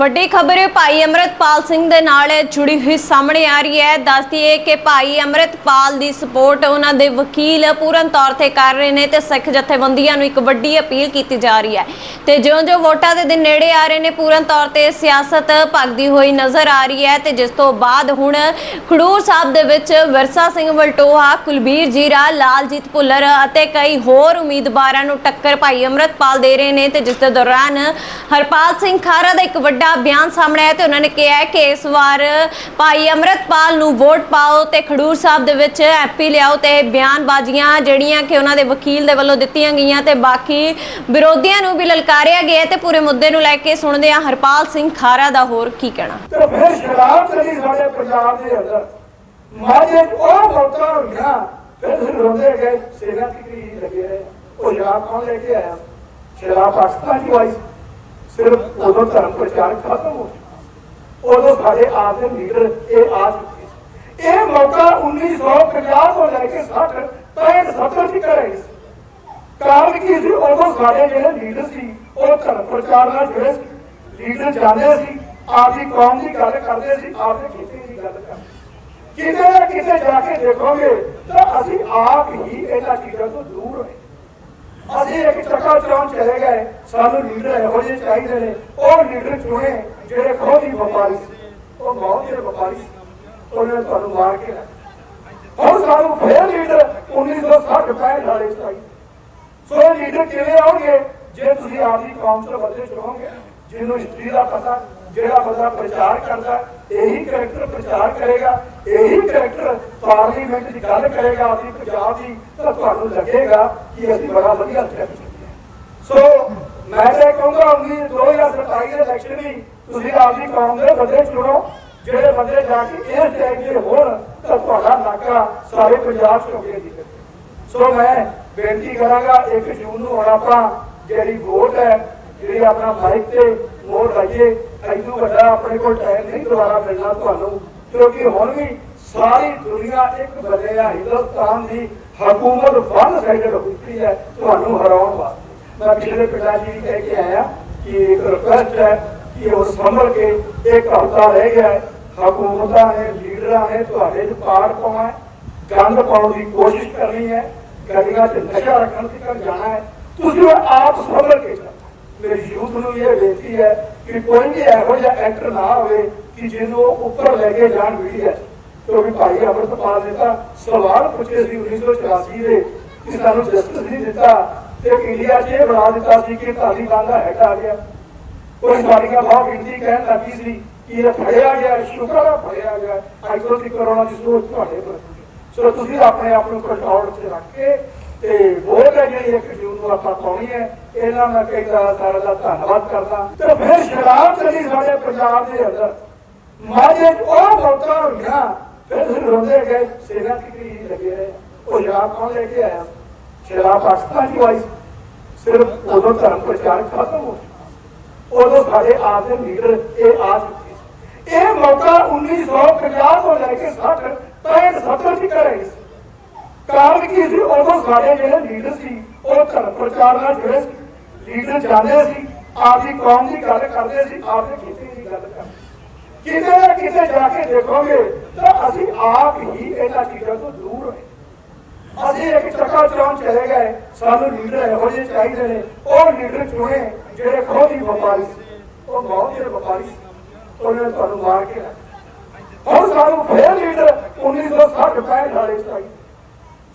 ਵੱਡੀ ਖਬਰ ਭਾਈ ਅਮਰਤਪਾਲ ਸਿੰਘ ਦੇ ਨਾਲ ਜੁੜੀ ਹੋਈ ਸਾਹਮਣੇ ਆ ਰਹੀ ਹੈ। ਦੱਸਦੀ ਹੈ ਕਿ ਭਾਈ ਅਮਰਤਪਾਲ ਦੀ ਸਪੋਰਟ ਉਹਨਾਂ ਦੇ ਵਕੀਲ ਪੂਰਨ ਤੌਰ ਤੇ ਕਰ ਰਹੇ ਨੇ ਤੇ ਸਿੱਖ ਜਥੇਬੰਦੀਆਂ ਨੂੰ ਇੱਕ ਵੱਡੀ ਅਪੀਲ ਕੀਤੀ ਜਾ ਰਹੀ ਹੈ। ਤੇ ਜਿਉਂ-ਜਿਉਂ ਵੋਟਾਂ ਦੇ ਦਿਨ ਨੇੜੇ ਆ ਰਹੇ ਨੇ, ਪੂਰਨ ਤੌਰ ਤੇ ਸਿਆਸਤ ਭਗਦੀ ਹੋਈ ਨਜ਼ਰ ਆ ਰਹੀ ਹੈ ਤੇ ਜਿਸ ਤੋਂ ਬਾਅਦ ਹੁਣ ਖਡੂਰ ਸਾਹਿਬ ਦੇ ਵਿੱਚ ਵਿਰਸਾ ਸਿੰਘ ਵਲਟੋਹਾ, ਕੁਲਬੀਰ ਜੀਰਾ, ਲਾਲਜੀਤ ਭੁੱਲਰ ਅਤੇ ਕਈ ਹੋਰ ਉਮੀਦਵਾਰਾਂ ਨੂੰ ਟੱਕਰ ਭਾਈ ਅਮਰਤਪਾਲ ਦੇ ਰਹੇ ਨੇ ਤੇ ਜਿਸ ਦੇ ਦੌਰਾਨ ਹਰਪਾਲ ਸਿੰਘ ਖਾਰਾ ਦਾ ਇੱਕ ਵੱਡਾ ਬਿਆਨ ਸਾਹਮਣੇ ਆਇਆ ਤੇ ਉਹਨਾਂ ਨੇ ਕਿਹਾ ਕਿ ਇਸ ਵਾਰ ਭਾਈ ਅਮਰਤਪਾਲ ਨੂੰ ਵੋਟ ਪਾਓ ਤੇ ਖਡੂਰ ਸਾਹਿਬ ਦੇ ਵਿੱਚ ਐਪੀ ਲਿਆਓ ਤੇ ਬਿਆਨਬਾਜ਼ੀਆਂ ਜਿਹੜੀਆਂ ਕਿ ਉਹਨਾਂ ਦੇ ਵਕੀਲ ਦੇ ਵੱਲੋਂ ਦਿੱਤੀਆਂ ਗਈਆਂ ਤੇ ਬਾਕੀ ਵਿਰੋਧੀਆਂ ਨੂੰ ਵੀ ਲਲਕਾਰਿਆ ਗਿਆ ਤੇ ਪੂਰੇ ਮੁੱਦੇ ਨੂੰ ਲੈ ਕੇ ਸੁਣਦੇ ਹਾਂ ਹਰਪਾਲ ਸਿੰਘ ਖਾਰਾ ਦਾ ਹੋਰ ਕੀ ਕਹਿਣਾ। ਤੇ ਫਿਰ ਸ਼ਰਾਬ ਚੱਲੀ ਸਾਡੇ ਪੰਜਾਬ ਦੇ ਅੰਦਰ। ਮਾਝੇ 'ਚ ਉਹ ਮੌਤਾਂ ਹੋਈਆਂ ਫਿਰ ਤੁਸੀਂ ਰੋਂਦੇ ਗਏ ਸੇਨਾ ਕਿਕਰੀ ਲੱਗੇ ਰਹੇ ਉਹ ਸ਼ਰਾਬ ਕੌਣ ਲੈ ਕੇ ਆਇਆ? ਸ਼ਰਾਬ ਪਾਕਿਸਤਾਨ ਦੀ ਆਈ ਸਿਰਫ ਉਦੋਂ ਧਰਮ ਪ੍ਰਚਾਰ ਖਤਮ ਹੋ ਉਦੋਂ ਸਾਡੇ ਆਪ ਦੇ ਲੀਡਰ ਇਹ ਆ ਚੁੱਕੇ ਇਹ ਮੌਕਾ 1950 ਤੋਂ ਲੈ ਕੇ 60 65 70 ਤੱਕ ਰਹੀ ਕਾਰਨ ਕੀ ਸੀ? ਉਦੋਂ ਸਾਡੇ ਜਿਹੜੇ ਲੀਡਰ ਸੀ ਉਹ ਧਰਮ ਪ੍ਰਚਾਰ ਨਾਲ ਜੁੜੇ ਲੀਡਰ ਜਾਂਦੇ ਸੀ, ਆਪਦੀ ਕੌਮ ਦੀ ਗੱਲ ਕਰਦੇ ਸੀ, ਆਪਦੇ ਖੇਤੀ ਦੀ ਗੱਲ ਕਰਦੇ ਕਿਤੇ ਨਾ ਕਿਤੇ ਜਾ ਕੇ ਦੇਖੋਗੇ ਤਾਂ ਅਸੀਂ ਆਪ ਹੀ ਇਹਨਾਂ ਚੀਜ਼ਾਂ ਤੋਂ ਦੂਰ ਹੋਏ। ਅਸੀਂ ਇੱਕ ਚੱਕਾ ਚਲਾਉਣ ਚਲੇ ਗਏ। ਸਾਨੂੰ ਲੀਡਰ ਇਹੋ ਜਿਹੇ ਚਾਹੀਦੇ ਨੇ। ਉਹ ਲੀਡਰ ਚੁਣੇ ਜਿਹੜੇ ਖੁਦ ਹੀ ਵਪਾਰੀ ਸੀ। ਉਹ ਬਹੁਤ ਦੇ ਵਪਾਰੀ ਸੀ। ਉਹਨਾਂ ਨੇ ਤੁਹਾਨੂੰ ਮਾਰ ਕੇ ਹੁਣ ਸਾਨੂੰ ਫੇਰ ਲੀਡਰ 1960 65 ਵਾਲੇ ਚਾਹੀਦੇ ਸੋ ਇਹ ਲੀਡਰ ਕਿਵੇਂ ਆਉਣਗੇ? ਜੇ ਤੁਸੀਂ ਆਪਦੀ ਕੌਮ ਤੋਂ ਬੰਦੇ ਚੁਣੋਗੇ, ਜਿਹਨੂੰ ਹਿਸਟਰੀ ਦਾ ਪਤਾ, ਜਿਹੜਾ ਬੰਦਾ ਪ੍ਰਚਾਰ ਕਰਦਾ, ਇਹੀ ਕਰੈਕਟਰ ਪ੍ਰਚਾਰ ਕਰੇਗਾ, ਇਹੀ ਕਰੈਕਟਰ ਪਾਰਲੀਮੈਂਟ ਦੀ ਗੱਲ ਕਰੇਗਾ, ਆਪਦੀ ਪੰਜਾਬ ਦੀ, ਤਾਂ ਤੁਹਾਨੂੰ ਲੱਗੇਗਾ ਕਿ ਅਸੀਂ ਬੜਾ ਵਧੀਆ ਸਟੈਪ ਸੋ। ਮੈਂ ਤਾਂ ਕਹੂੰਗਾ ਉਨੀ 2027 ਦੇ ਇਲੈਕਸ਼ਨ ਵੀ ਤੁਸੀਂ ਆਪਦੀ ਕੌਮ ਦੇ ਬੰਦੇ ਚੁਣੋ, ਜਿਹੜੇ ਬੰਦੇ ਜਾ ਕੇ ਇਸ ਟਾਈਮ ਦੇ ਹੋਣ, ਤਾਂ ਤੁਹਾਡਾ ਨਾਕਾ ਸਾਰੇ ਪੰਜਾਬ ਚ ਚੁੱਕੇ ਸੋ ਮੈਂ ਬੇਨਤੀ ਕਰਾਂਗਾ 1 ਜੂਨ ਨੂੰ ਹੁਣ ਆਪਾਂ ਜਿਹੜੀ ਵੋਟ ਹੈ, ਜਿਹੜੀ ਆਪਣਾ ਮਾਈਕ ਤੇ ਵੋਟ ਲਾਈਏ ਐਦੋਂ ਵੱਡਾ ਆਪਣੇ ਕੋਲ ਟਾਈਮ ਨਹੀਂ ਦੁਬਾਰਾ ਮਿਲਣਾ ਤੁਹਾਨੂੰ, ਕਿਉਂਕਿ ਹੁਣ ਵੀ ਸਾਰੀ ਦੁਨੀਆ ਇੱਕ ਬੰਦੇ ਆ, ਹਿੰਦੁਸਤਾਨ ਦੀ ਹਕੂਮਤ ਵਨ ਸਾਈਡਡ ਹੋਈ ਹੈ ਤੁਹਾਨੂੰ ਹਰਾਉਣ ਵਾਸਤੇ। ਮੈਂ ਪਿਛਲੇ ਪਿੰਡਾਂ 'ਚ ਵੀ ਕਹਿ ਕੇ ਆਇਆ ਕਿ ਇੱਕ ਰਿਕਵੈਸਟ ਹੈ ਕਿ ਉਹ ਸੰਭਲ ਕੇ ਇੱਕ ਹਫ਼ਤਾ ਰਹਿ ਗਿਆ ਹੈ। ਹਕੂਮਤਾਂ ਨੇ, ਲੀਡਰਾਂ ਨੇ ਤੁਹਾਡੇ 'ਚ ਪਾੜ ਪਾਉਣਾ ਗੰਦ ਪਾਉਣ ਦੀ ਕੋਸ਼ਿਸ਼ ਕਰਨੀ ਹੈ। ਗੱਡੀਆਂ 'ਚ ਨਸ਼ਾ ਰੱਖਣ ਤੱਕ ਜਾਣਾ ਹੈ। ਤੁਸੀਂ ਉਹ ਆਪ ਸੰਭਲ ਕੇ ਮੇਰੀ ਯੂਥ ਨੂੰ ਇਹ ਬੇਨਤੀ ਹੈ ਕਿ ਕੋਈ ਵੀ ਇਹੋ ਜਿਹਾ ਐਕਟਰ ਨਾ ਹੋਵੇ ਕਿ ਜਿਹਨੂੰ ਉੱਪਰ ਲੈ ਕੇ ਜਾਣ ਵੀਡੀਓ ਕਿਉਂਕਿ ਭਾਈ ਅਮਰਤਪਾਲ ਨੇ ਤਾਂ ਸਵਾਲ ਪੁੱਛੇ ਸੀ 1984 ਦੇ ਕਿ ਸਾਨੂੰ ਜਸਟਿਸ ਨਹੀਂ ਦਿੱਤਾ ਤੇ ਇੰਡੀਆ 'ਚ ਇਹ ਬਣਾ ਦਿੱਤਾ ਸੀ ਕਿ ਤਾਲੀਬਾਨ ਦਾ ਹੈਡ ਆ ਗਿਆ। ਕੋਈ ਸਾਰੀਆਂ ਬਹੁਤ ਗਿਣਤੀ ਕਹਿਣ ਲੱਗੀ ਸੀ ਕਿ ਇਹ ਫੜਿਆ ਗਿਆ, ਸ਼ੁਕਰ ਆ ਫੜਿਆ ਗਿਆ। ਅੱਜ ਦੀ ਕਰੋਨਾ ਦੀ ਸੋਚ ਤੁਹਾਡੇ ਪਰ ਸੋ ਤੁਸੀਂ ਆਪਣੇ ਆਪ ਨੂੰ ਕੰਟਰੋਲ 'ਚ ਰੱਖ ਕੇ ਤੇ ਵੋਟ ਹੈ ਜਿਹੜੀ ਇੱਕ ਜੂਨ ਨੂੰ ਆਪਾਂ ਪਾਉਣੀ ਹੈ। ਇਹਨਾਂ ਮੈਂ ਕਹਿੰਦਾ ਸਾਰਾ ਦਾ ਧੰਨਵਾਦ ਕਰਦਾ। ਤੇ ਫਿਰ ਸ਼ਰਾਬ ਚੱਲੀ ਸਾਡੇ ਪੰਜਾਬ ਦੇ ਅੰਦਰ ਮਾਝੇ 'ਚ ਉਹ ਮੌਤਾਂ ਹੋਈਆਂ। ਫਿਰ ਰੋਂਦੇ ਗਏ ਸੇਨਾ ਕਿਕਰੀ ਲੱਗੇ ਰਹੇ ਉਹ ਸ਼ਰਾਬ ਕੌਣ ਲੈ ਕੇ ਆਇਆ? ਸ਼ਰਾਬ ਪਾਕਿਸਤਾਨ ਦੀ ਆਈ ਸਿਰਫ ਉਦੋਂ ਧਰਮ ਪ੍ਰਚਾਰ ਖਤਮ ਹੋ ਗਿਆ ਉਦੋਂ ਸਾਡੇ ਆਪ ਦੇ ਲੀਡਰ ਇਹ ਆ ਚੁੱਕੇ ਸੀ। ਇਹ ਮੌਕਾ 1950 ਤੋਂ ਲੈ ਕੇ 60 65 70 ਤੱਕ ਰਹੀ ਕਾਰਨ ਕੀ ਸੀ? ਉਦੋਂ ਸਾਡੇ ਜਿਹੜੇ ਲੀਡਰ ਸੀ, ਉਹ ਧਰਮ ਪ੍ਰਚਾਰ ਨਾਲ ਜੁੜੇ ਸੀ ਲੀਡਰ ਜਾਂਦੇ ਸੀ ਆਪਦੀ ਕੌਮ ਦੀ ਗੱਲ ਕਰਦੇ ਸੀ ਆਪਦੇ ਖੇਤੀ ਦੀ ਗੱਲ ਕਰਦੇ ਕਿਤੇ ਨਾ ਕਿਤੇ ਜਾ ਕੇ ਦੇਖੋਗੇ ਤਾਂ ਅਸੀਂ ਆਪ ਹੀ ਇਹਨਾਂ ਚੀਜ਼ਾਂ ਤੋਂ ਦੂਰ ਹੋਏ। ਅਸੀਂ ਇੱਕ ਚੱਕਾ ਚਲਾਉਣ ਚਲੇ ਗਏ, ਸਾਨੂੰ ਲੀਡਰ ਇਹੋ ਜਿਹੇ ਚਾਹੀਦੇ ਨੇ। ਉਹ ਲੀਡਰ ਚੁਣੇ ਜਿਹੜੇ ਖੁਦ ਹੀ ਵਪਾਰੀ ਸੀ। ਉਹ ਬਹੁਤ ਜਿਹੜੇ ਵਪਾਰੀ ਸੀ। ਉਹਨਾਂ ਨੇ ਤੁਹਾਨੂੰ ਮਾਰ ਕੇ ਰੱਖ ਹੁਣ ਸਾਨੂੰ ਫੇਰ ਲੀਡਰ 1960 65 ਵਾਲੇ ਚਾਹੀਦੇ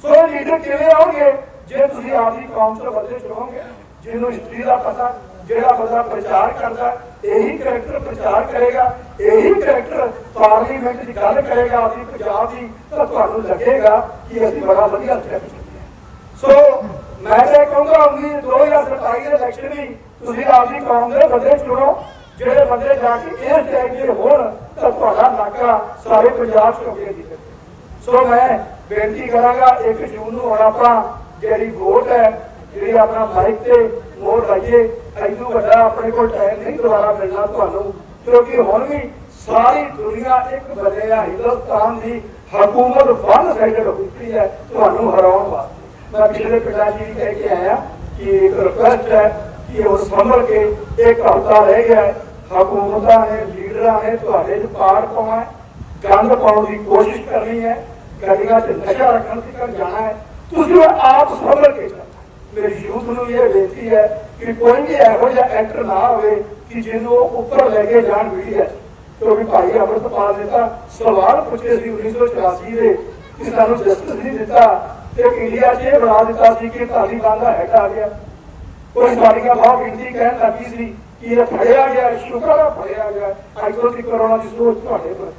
ਸੋ ਇਹ ਲੀਡਰ ਕਿਵੇਂ ਆਉਣਗੇ? ਜੇ ਤੁਸੀਂ ਆਪਦੀ ਕੌਮ ਤੋਂ ਬੰਦੇ ਚੁਣੋਗੇ, ਜਿਹਨੂੰ ਹਿਸਟਰੀ ਦਾ ਪਤਾ, ਜਿਹੜਾ ਬੰਦਾ ਪ੍ਰਚਾਰ ਕਰਦਾ, ਇਹੀ ਕਰੈਕਟਰ ਪ੍ਰਚਾਰ ਕਰੇਗਾ, ਇਹੀ ਕਰੈਕਟਰ ਪਾਰਲੀਮੈਂਟ ਦੀ ਗੱਲ ਕਰੇਗਾ, ਆਪਦੀ ਪੰਜਾਬ ਦੀ, ਤਾਂ ਤੁਹਾਨੂੰ ਲੱਗੇਗਾ ਕਿ ਅਸੀਂ ਬੜਾ ਵਧੀਆ ਸਟੈਪ ਸੋ ਮੈਂ ਤਾਂ ਇਹ ਕਹੂੰਗਾ ਉਨੀ 2027 ਦੇ ਇਲੈਕਸ਼ਨ ਵੀ ਤੁਸੀਂ ਆਪਦੀ ਕੌਮ ਦੇ ਬੰਦੇ ਚੁਣੋ। ਜਿਹੜੇ ਬੰਦੇ ਜਾ ਕੇ ਇਸ ਟਾਈਮ ਦੇ ਹੋਣ, ਤਾਂ ਤੁਹਾਡਾ ਨਾਕਾ ਸਾਰੇ ਪੰਜਾਬ ਚ ਹੋਵੇਗੀ ਸੋ ਮੈਂ ਬੇਨਤੀ ਕਰਾਂਗਾ 1 ਜੂਨ ਨੂੰ ਹੁਣ ਆਪਾਂ ਜਿਹੜੀ ਵੋਟ ਹੈ, ਜਿਹੜੀ ਆਪਣਾ ਮਾਈਕ ਤੇ ਵੋਟ ਲਾਈਏ ਐਦੋਂ ਵੱਡਾ ਆਪਣੇ ਕੋਲ ਟਾਈਮ ਨਹੀਂ ਦੁਬਾਰਾ ਮਿਲਣਾ ਤੁਹਾਨੂੰ, ਕਿਉਂਕਿ ਹੁਣ ਵੀ ਸਾਰੀ ਦੁਨੀਆ ਇੱਕ ਬੰਦੇ ਆ ਹਿੰਦੁਸਤਾਨ ਦੀ ਹਕੂਮਤ ਵਨ ਸਾਈਡਡ ਹੋਈ ਹੈ, ਤੁਹਾਨੂੰ ਹਰਾਉਣ ਵਾਸਤੇ। ਮੈਂ ਪਿਛਲੇ ਪਿੰਡਾਂ ਜੀ ਵੀ ਕਹਿ ਕੇ ਆਇਆ ਕਿ ਇੱਕ ਰਿਕਵੈਸਟ ਹੈ ਕਿ ਉਹ ਸੰਭਲ ਕੇ ਇੱਕ ਹਫ਼ਤਾ ਰਹਿ ਗਿਆ ਹੈ। ਹਕੂਮਤਾਂ ਨੇ, ਲੀਡਰਾਂ ਨੇ ਤੁਹਾਡੇ ਚ ਪਾੜ ਪਾਉਣਾ ਗੰਦ ਪਾਉਣ ਦੀ ਕੋਸ਼ਿਸ਼ ਕਰਨੀ ਹੈ। ਗੱਡੀਆਂ 'ਚ ਨਸ਼ਾ ਰੱਖਣ ਤੱਕ ਜਾਣਾ ਹੈ। ਤੁਸੀਂ ਉਹ ਆਪ ਸੰਭਲ ਕੇ ਮੇਰੀ ਯੂਥ ਨੂੰ ਇਹ ਬੇਨਤੀ ਹੈ ਕਿ ਕੋਈ ਵੀ ਇਹੋ ਜਿਹਾ ਐਕਟਰ ਨਾ ਹੋਵੇ ਕਿ ਜਿਹਨੂੰ ਉੱਪਰ ਲੈ ਕੇ ਜਾਣ ਮੀਡੀਆ ਕਿਉਂਕਿ ਭਾਈ ਅਮਰਤਪਾਲ ਨੇ ਤਾਂ ਸਵਾਲ ਪੁੱਛੇ ਸੀ 1984 ਦੇ, ਕਿ ਸਾਨੂੰ ਜਸਟਿਸ ਨਹੀਂ ਦਿੱਤਾ ਤੇ ਇੰਡੀਆ 'ਚ ਇਹ ਬਣਾ ਦਿੱਤਾ ਸੀ ਕਿ ਤਾਲੀਬਾਨ ਦਾ ਹੈਡ ਆ ਗਿਆ। ਕੋਈ ਸਾਡੀਆਂ ਬਹੁਤ ਗਿਣਤੀ ਕਹਿਣ ਲੱਗੀ ਸੀ ਕਿ ਇਹ ਫੜਿਆ ਗਿਆ, ਸ਼ੁਕਰ ਆ ਫੜਿਆ ਗਿਆ। ਅੱਜ ਤੋਂ ਦੀ ਕਰੋਨਾ ਦੀ ਸੋਚ ਤੁਹਾਡੇ ਪਰ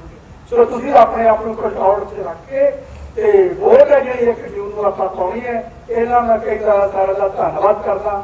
ਸੋ ਤੁਸੀਂ ਆਪਣੇ ਆਪ ਨੂੰ ਕੰਟਰੋਲ 'ਚ ਰੱਖ ਕੇ ਤੇ ਵੋਟ ਹੈ ਜਿਹੜੀ ਇੱਕ ਜੂਨ ਨੂੰ ਆਪਾਂ ਪਾਉਣੀ ਹੈ, ਇਹਨਾਂ ਦਾ ਕਹਿੰਦਾ ਸਾਰਾ ਦਾ ਧੰਨਵਾਦ ਕਰਦਾ।